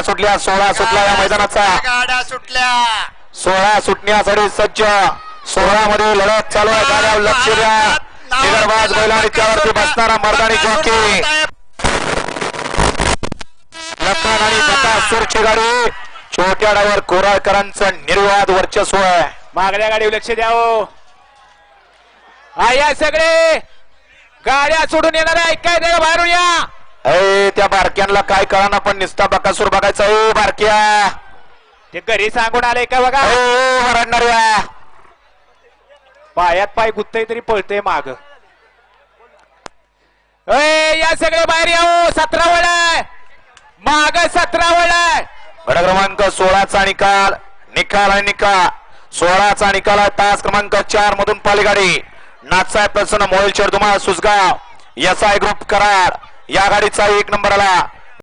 गाड्या सुटल्या सोळा सुटला या मैदानाचा. गाड्या सुटल्या. सोळा सुटण्यासाठी सज्ज. सोळा मध्ये लढत चालू आहे गाड्यावर लक्ष द्या. निगरबाज बैल आणि त्यावरती बसणारा मर्दानी जॉकी. लखन आणि सुरची गाडी. छोट्या डावर कोराळकरांचं निर्वाद वर्चस्व आहे. मागल्या गाडीवर लक्ष द्यावं हा. या सगळे. गाड्या सोडून येणार आहे. काय द्या बाहेरून या? त्या बारक्यांना काय कळाना पण निसता बकासूर बघायचा. ओ बारक्या! ते घरी सांगून आले का बघा? ओ रडणाऱ्या पायात पाय गुत्तय तरी पळतय माग. या सगळे बाहेर यावं सतरा वळ आहे. माग सतरा वळ आहे. गड क्रमांक सोळाचा निकाल निकाल आणि निकाल. सोळाचा निकाल आहे तास क्रमांक चार मधून पालीगाडी. नाथसाहेब प्रसन्न मोहिल शेरदुमा सुसगाव आय ग्रुप कराड या गाडीचा एक नंबर आला